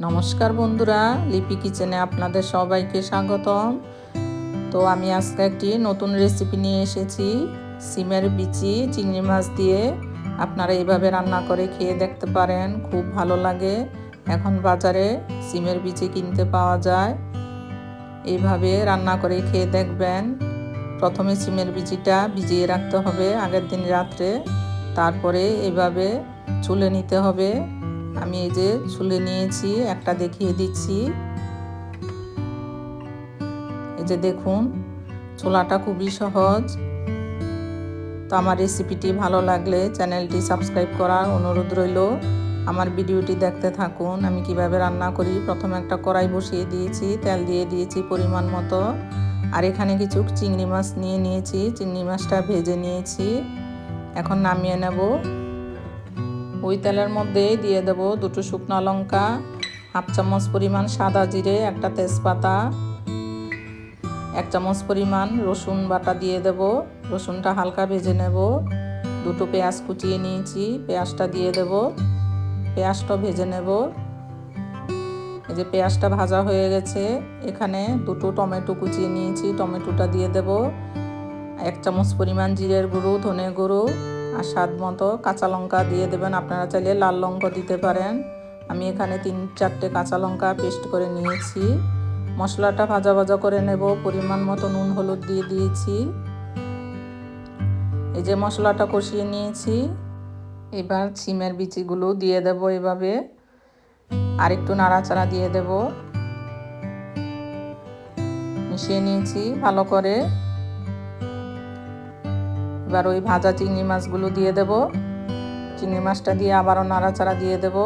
নমস্কার বন্ধুরা, লিপি কিচেনে আপনাদের সবাইকে স্বাগতম। তো আমি আজকে একটি নতুন রেসিপি নিয়ে এসেছি, সিমের বিচি, চিংড়ি মাছ দিয়ে। আপনারা এইভাবে রান্না করে খেয়ে দেখতে পারেন, খুব ভালো লাগে। এখন বাজারে সিমের বিচি কিনতে পাওয়া যায়। এইভাবে রান্না করে খেয়ে দেখবেন। প্রথমে সিমের বিচিটা ভিজিয়ে রাখতে হবে আগের দিন রাত্রে। তারপরে এভাবে চুলে নিতে হবে। আমি এই যে ছুলে নিয়েছি, একটা দেখিয়ে দিচ্ছি। এই যে দেখুন, ছোলাটা খুবই সহজ। তো আমার রেসিপিটি ভালো লাগলে চ্যানেলটি সাবস্ক্রাইব করার অনুরোধ রইল। আমার ভিডিওটি দেখতে থাকুন, আমি কীভাবে রান্না করি। প্রথমে একটা কড়াই বসিয়ে দিয়েছি, তেল দিয়ে দিয়েছি পরিমাণ মতো। আর এখানে কিছু চিংড়ি মাছ নিয়ে নিয়েছি, চিংড়ি মাছটা ভেজে নিয়েছি। এখন নামিয়ে নেব। ওই তেলের মধ্যে দিয়ে দেব দুটো শুকনো লঙ্কা, হাফ চামচ পরিমাণ সাদা জিরে, একটা তেজপাতা, এক চামচ পরিমাণ রসুন বাটা দিয়ে দেব। রসুনটা হালকা ভেজে নেব। দুটো পেঁয়াজ কুচিয়ে নিয়েছি, পেঁয়াজটা দিয়ে দেব। পেঁয়াজটা ভেজে নেব। এই যে পেঁয়াজটা ভাজা হয়ে গেছে, এখানে দুটো টমেটো কুচিয়ে নিয়েছি, টমেটোটা দিয়ে দেব। এক চামচ পরিমাণ জিরের গুঁড়ো, ধনে গুঁড়ো আর স্বাদ মতো কাঁচা লঙ্কা দিয়ে দেবেন। আপনারা চাইলে লাল লঙ্কা দিতে পারেন। আমি এখানে তিন, চারটে কাঁচা লঙ্কা পেস্ট করে নিয়েছি। মশলাটা ভাজা ভাজা করে নেব। পরিমাণ মতো নুন, হলুদ দিয়ে দিয়েছি। এই যে মশলাটা কষিয়ে নিয়েছি। এবার সিমের বিচিগুলো দিয়ে দেব এভাবে। আর একটু নাড়াচাড়া দিয়ে দেব। মিশিয়ে নিয়েছি ভালো করে। এবার ওই ভাজা চিংড়ি মাছগুলো দিয়ে দেব। চিংড়ি মাছটা দিয়ে আবারও নাড়াচাড়া দিয়ে দেব।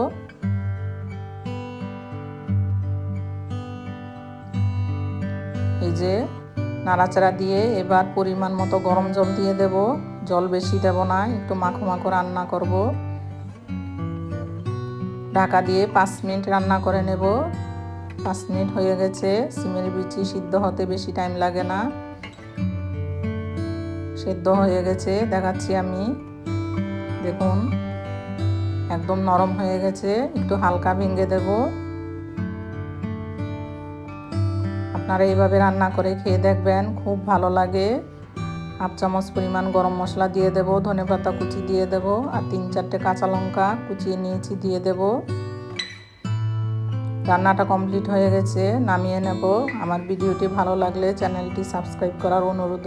এই যে নাড়াচাড়া দিয়ে এবার পরিমাণ মতো গরম জল দিয়ে দেব। জল বেশি দেব না, একটু মাখো মাখো রান্না করব। ঢাকা দিয়ে পাঁচ মিনিট রান্না করে নেব। পাঁচ মিনিট হয়ে গেছে, সিমের বিচি সিদ্ধ হতে বেশি টাইম লাগে না। সেদ্ধ হয়ে গেছে, দেখাচ্ছি আমি। দেখুন, একদম নরম হয়ে গেছে, একটু হালকা ভেঙে দেব। আপনারা এইভাবে রান্না করে খেয়ে দেখবেন, খুব ভালো লাগে। হাফ চামচ পরিমাণ গরম মশলা দিয়ে দেব, ধনে পাতা কুচি দিয়ে দেব, আর তিন চারটে কাঁচা লঙ্কা কুচিয়ে নিয়েছি, দিয়ে দেব। রান্নাটা কমপ্লিট হয়ে গেছে, নামিয়ে নেব। আমার ভিডিওটি ভালো লাগলে চ্যানেলটি সাবস্ক্রাইব করার অনুরোধ